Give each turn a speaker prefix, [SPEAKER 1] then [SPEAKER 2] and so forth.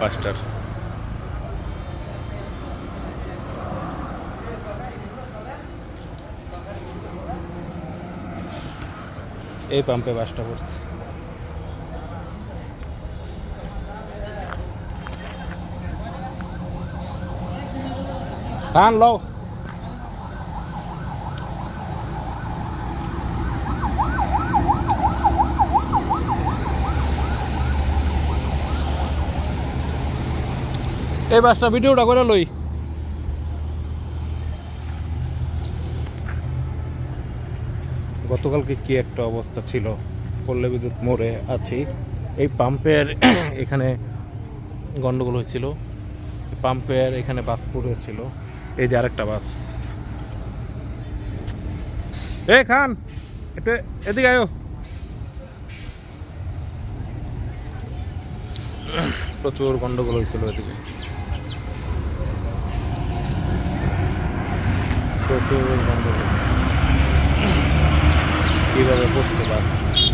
[SPEAKER 1] বাসটার এই পাম্পে বাসটা পড়ছে খান লও। এই বাসটা ভিডিওটা করে লই। গতকালকে কি একটা অবস্থা ছিল? পল্লী বিদ্যুৎ মোড়ে আছি। এই পাম্পের এখানে গন্ডগোল হয়েছিল। পাম্পের এখানে বাস পড়েছিল এই যে আরেকটা বাস। এ, খান! এটা এদিকে আয়ো। প্রচুর গন্ডগোল হয়েছিল এদিকে। প্রচুর গন্ডগোল কীভাবে করছে বাস?